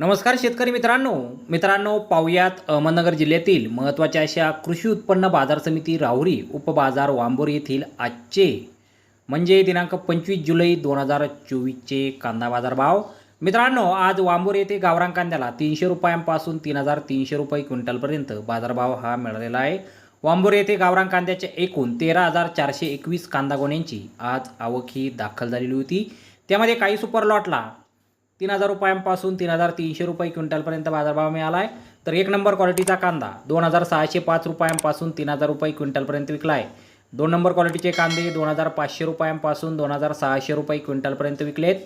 नमस्कार शेतकरी मित्रांनो. मित्रांनो पाहुयात अहमदनगर जिल्ह्यातील महत्त्वाच्या अशा कृषी उत्पन्न बाजार समिती राहुरी उपबाजार वांबोर येथील आजचे म्हणजे दिनांक पंचवीस जुलै दोन हजार चोवीसचे कांदा बाजार भाव मित्रांनो आज वांबोर येथे गावरान कांद्याला तीनशे रुपयांपासून तीन हजार तीनशे रुपये क्विंटलपर्यंत बाजारभाव हा मिळालेला आहे. वांबोर येथे गावरान कांद्याच्या एकूण तेरा हजार चारशे एकवीस कांदा गोण्यांची आज आवक ही दाखल झालेली होती. त्यामध्ये काही सुपर लॉटला तीन हजार रुपयांपासून तीन हजार तीनशे रुपये क्विंटलपर्यंत बाजारभाव मिळाला आहे तर एक नंबर क्वालिटीचा कांदा दोन हजार सहाशे पाच रुपयांपासून तीन हजार रुपये क्विंटलपर्यंत विकला आहे दोन नंबर क्वालिटीचे कांदे दोन हजार पाचशे रुपयांपासून दोन हजार सहाशे रुपये क्विंटलपर्यंत विकलेत.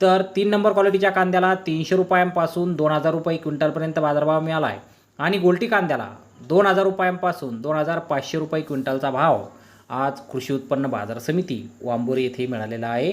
तर तीन नंबर क्वालिटीच्या कांद्याला तीनशे रुपयांपासून दोन हजार रुपये क्विंटलपर्यंत बाजारभाव मिळाला आहे आणि गोल्टी कांद्याला दोन हजार रुपयांपासून दोन हजार पाचशे रुपये क्विंटलचा भाव आज कृषी उत्पन्न बाजार समिती वांबोरी येथे मिळालेला आहे.